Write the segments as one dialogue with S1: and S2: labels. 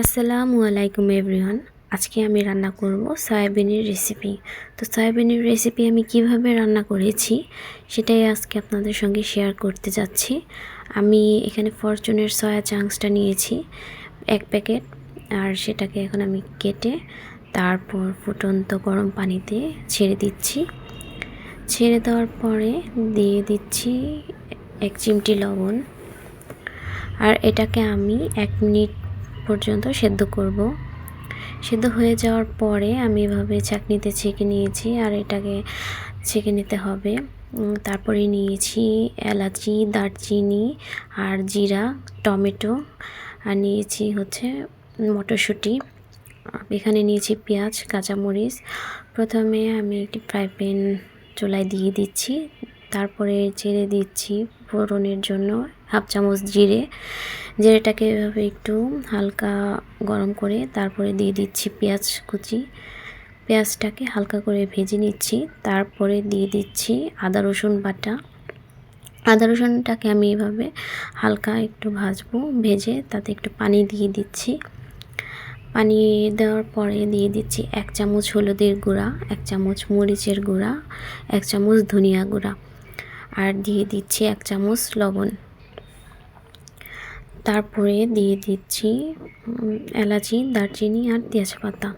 S1: আসসালামু আলাইকুম এভরিওয়ান। আজকে আমি রান্না করব সয়াবিনের রেসিপি। তো সয়াবিনের রেসিপি আমি কীভাবে রান্না করেছি সেটাই আজকে আপনাদের সঙ্গে শেয়ার করতে যাচ্ছি। আমি এখানে ফরচুনের সয়া চাংসটা নিয়েছি, এক প্যাকেট, আর সেটাকে এখন আমি কেটে তারপর ফুটন্ত গরম পানিতে ছেড়ে দিচ্ছি। ছেড়ে দেওয়ার পরে দিয়ে দিচ্ছি এক চিমটি লবণ। আর এটাকে আমি এক মিনিট পর্যন্ত সেদ্ধ করব। সেদ্ধ হয়ে যাওয়ার পরে আমি এভাবে চাকনিতে ছেঁকে নিয়েছি আর এটাকে ছেঁকে নিতে হবে। তারপরে নিয়েছি এলাচি, দারচিনি আর জিরা, টমেটো আর নিয়েছি হচ্ছে মটরশুঁটি। এখানে নিয়েছি পেঁয়াজ, কাঁচামরিচ। প্রথমে আমি একটি ফ্রাই প্যান চুলায় দিয়ে দিচ্ছি। তারপরে ছেড়ে দিচ্ছি ফোড়নের জন্য হাফ চামচ জিরে। জিরেটাকে এভাবে একটু হালকা গরম করে তারপরে দিয়ে দিচ্ছি পেঁয়াজ কুচি। পেঁয়াজটাকে হালকা করে ভেজে নিচ্ছি, তারপরে দিয়ে দিচ্ছি আদা রসুন বাটা। আদা রসুনটাকে আমি এভাবে হালকা একটু ভাজবো, ভেজে তাতে একটু পানি দিয়ে দিচ্ছি। পানি দেওয়ার পরে দিয়ে দিচ্ছি এক চামচ হলুদের গুঁড়া, এক চামচ মরিচের গুঁড়া, এক চামচ ধনিয়া গুঁড়া। আর দিয়ে দিচ্ছি এক চামচ লবণ। তারপরে দিয়ে দিচ্ছি এলাচি, দারচিনি আর তেজপাতা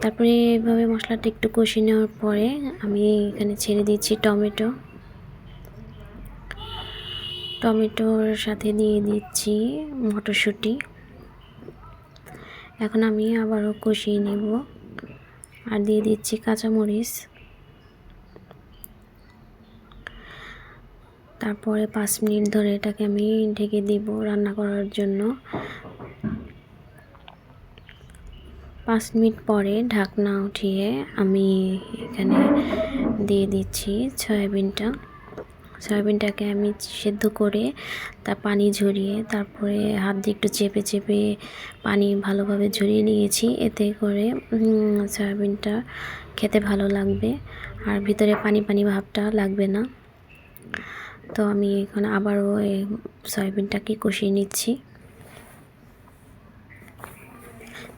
S1: তারপরে এভাবে মশলাটা একটু কষিয়ে নেওয়ার পরে আমি এখানে ছেড়ে দিচ্ছি টমেটো। টমেটোর সাথে দিয়ে দিচ্ছি মটরশুঁটি। এখন আমি আবারও কষিয়ে নেব। আর দিয়ে দিচ্ছি কাঁচামরিচ। তারপরে পাঁচ মিনিট ধরে এটাকে আমি ঢেকে দিব রান্না করার জন্য। পাঁচ মিনিট পরে ঢাকনা উঠিয়ে আমি এখানে দিয়ে দিচ্ছি সয়াবিনটা। সয়াবিনটাকে আমি সেদ্ধ করে তার পানি ঝরিয়ে তারপরে হাত দিয়ে একটু চেপে চেপে পানি ভালোভাবে ঝরিয়ে নিয়েছি। এতে করে সয়াবিনটা খেতে ভালো লাগবে। আর ভিতরে পানি পানি ভাবটা লাগবে না। তো আমি এখন আবারও এই সয়াবিনটাকে কষিয়ে নিচ্ছি।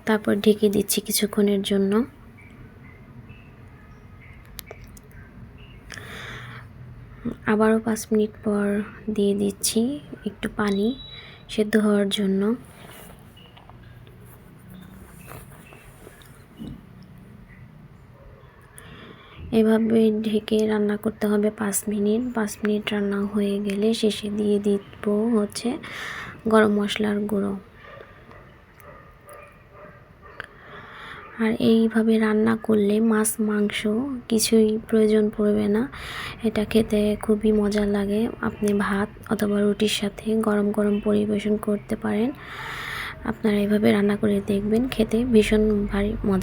S1: তারপর ঢেকে দিচ্ছি কিছুক্ষণের জন্য। আবারও পাঁচ মিনিট পর দিয়ে দিচ্ছি একটু পানি সেদ্ধ হওয়ার জন্য। এভাবে ঢেকে রান্না করতে হবে পাঁচ মিনিট। পাঁচ মিনিট রান্না হয়ে গেলে শেষে দিয়ে দিব হচ্ছে গরম মশলার গুঁড়ো। আর এইভাবে রান্না করলে মাছ, মাংস কিছুই প্রয়োজন পড়বে না। এটা খেতে খুবই মজা লাগে। আপনি ভাত অথবা রুটির সাথে গরম গরম পরিবেশন করতে পারেন। আপনারা এভাবে রান্না করে দেখবেন, খেতে ভীষণ ভারী মজা।